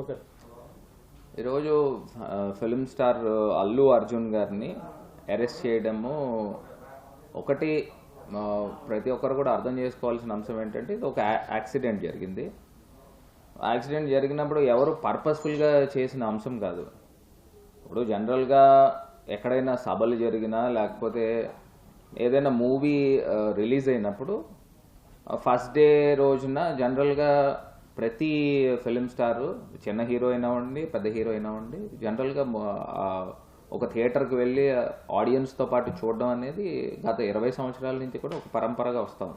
Okay. ఈరోజు film star Allu Arjun గారిని arrest చేయడము ఒకటి ప్రతి ఒక్కరు కూడా అర్థం చేసుకోవాల్సిన అంశం ఏంటంటే ఇది ఒక యాక్సిడెంట్ జరిగింది. యాక్సిడెంట్ జరిగినప్పుడు ఎవరు పర్పస్ఫుల్గా చేసిన అంశం కాదు. ఇప్పుడు జనరల్గా ఎక్కడైనా సభలు జరిగినా లేకపోతే ఏదైనా మూవీ రిలీజ్ అయినప్పుడు ఫస్ట్ డే రోజున జనరల్గా ప్రతి ఫిలిం స్టార్ చిన్న హీరో అయినా ఉండి పెద్ద హీరో అయినా ఉండి జనరల్గా ఒక థియేటర్కి వెళ్ళి ఆడియన్స్తో పాటు చూడడం అనేది గత ఇరవై సంవత్సరాల నుంచి కూడా ఒక పరంపరగా వస్తాం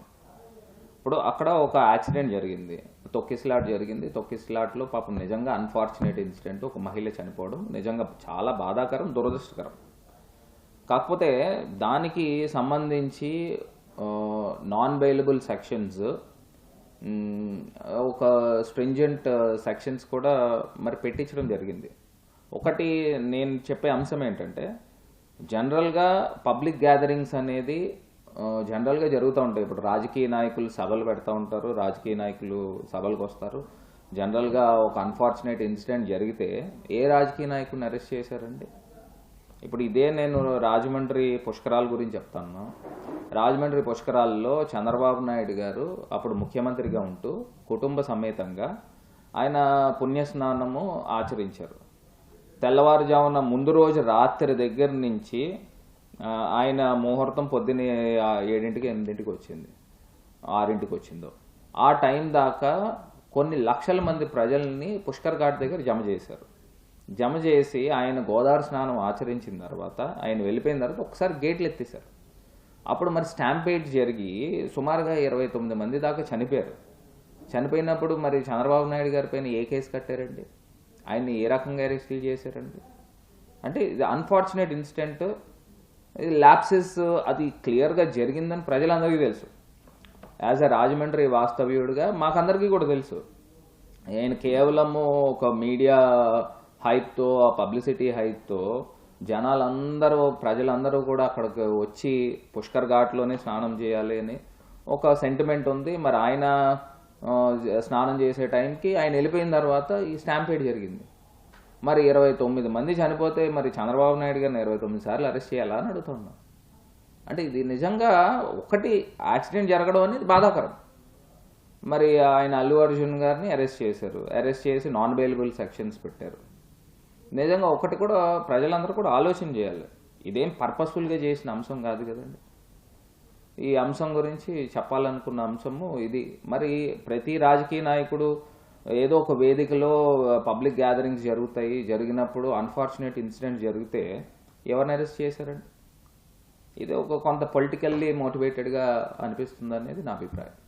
ఇప్పుడు అక్కడ ఒక యాక్సిడెంట్ జరిగింది. తొక్కిస్లాట్ జరిగింది. తొక్కిస్లాట్లో పాపం నిజంగా అన్ఫార్చునేట్ ఇన్సిడెంట్ ఒక మహిళ చనిపోవడం నిజంగా చాలా బాధాకరం దురదృష్టకరం. కాకపోతే దానికి సంబంధించి నాన్ బెయిలబుల్ సెక్షన్స్ ఒక స్ట్రింజెంట్ సెక్షన్స్ కూడా మరి పెట్టించడం జరిగింది. ఒకటి నేను చెప్పే అంశం ఏంటంటే జనరల్గా పబ్లిక్ గ్యాదరింగ్స్ అనేది జనరల్గా జరుగుతూ ఉంటాయి. ఇప్పుడు రాజకీయ నాయకులు సభలు పెడతా ఉంటారు రాజకీయ నాయకులు సభలకు వస్తారు. జనరల్గా ఒక అన్ఫార్చునేట్ ఇన్సిడెంట్ జరిగితే ఏ రాజకీయ నాయకుడిని అరెస్ట్ చేశారండి? ఇప్పుడు ఇదే నేను రాజమండ్రి పుష్కరాల గురించి చెప్తాను. రాజమండ్రి పుష్కరాల్లో చంద్రబాబు నాయుడు గారు అప్పుడు ముఖ్యమంత్రిగా ఉంటూ కుటుంబ సమేతంగా ఆయన పుణ్యస్నానము ఆచరించారు. తెల్లవారుజామున ముందు రోజు రాత్రి దగ్గర నుంచి ఆయన ముహూర్తం పొద్దున్నే ఏడింటికి ఎనిమిదింటికి వచ్చింది. ఆరింటికి వచ్చిందో. ఆ టైం దాకా కొన్ని లక్షల మంది ప్రజల్ని పుష్కర్ ఘాట్ దగ్గర జమ చేశారు. జమ చేసి ఆయన గోదావరి స్నానం ఆచరించిన తర్వాత ఆయన వెళ్ళిపోయిన తర్వాత ఒకసారి గేట్లు ఎత్తేశారు. అప్పుడు మరి స్టాంపేట్ జరిగి సుమారుగా ఇరవై తొమ్మిది మంది దాకా చనిపోయారు. చనిపోయినప్పుడు మరి చంద్రబాబు నాయుడు గారి పైన ఏ కేసు కట్టారండి? ఆయన్ని ఏ రకంగా అరెస్టులు చేశారండి? అంటే ఇది అన్ఫార్చునేట్ ఇన్సిడెంట్ ఇది ల్యాప్సెస్ అది క్లియర్గా జరిగిందని ప్రజలందరికీ తెలుసు. యాజ్ అ రాజమండ్రి వాస్తవ్యుడిగా మాకందరికీ కూడా తెలుసు. ఆయన కేవలము ఒక మీడియా హైప్తో ఆ పబ్లిసిటీ హైప్తో జనాలందరూ ప్రజలందరూ కూడా అక్కడికి వచ్చి పుష్కర్ ఘాట్లోనే స్నానం చేయాలి అని ఒక సెంటిమెంట్ ఉంది. మరి ఆయన స్నానం చేసే టైంకి ఆయన వెళ్ళిపోయిన తర్వాత ఈ స్టాంపేడ్ జరిగింది. మరి ఇరవై తొమ్మిది మంది చనిపోతే మరి చంద్రబాబు నాయుడు గారిని ఇరవై తొమ్మిది సార్లు అరెస్ట్ చేయాలా అని అంటే ఇది నిజంగా ఒకటి యాక్సిడెంట్ జరగడం అనేది బాధాకరం. మరి ఆయన అల్లు అర్జున్ గారిని అరెస్ట్ చేశారు. అరెస్ట్ చేసి నాన్ బెయిలబుల్ సెక్షన్స్ పెట్టారు. నిజంగా ఒకటి కూడా ప్రజలందరూ కూడా ఆలోచన చేయాలి. ఇదేం పర్పస్ఫుల్గా చేసిన అంశం కాదు కదండి. ఈ అంశం గురించి చెప్పాలనుకున్న అంశము ఇది. మరి ప్రతి రాజకీయ నాయకుడు ఏదో ఒక వేదికలో పబ్లిక్ గ్యాదరింగ్స్ జరుగుతాయి. జరిగినప్పుడు అన్ఫార్చునేట్ ఇన్సిడెంట్ జరిగితే ఎవరిని అరెస్ట్ చేశారండి? ఇది ఒక కొంత పొలిటికల్లీ మోటివేటెడ్గా అనిపిస్తుంది అనేది నా అభిప్రాయం.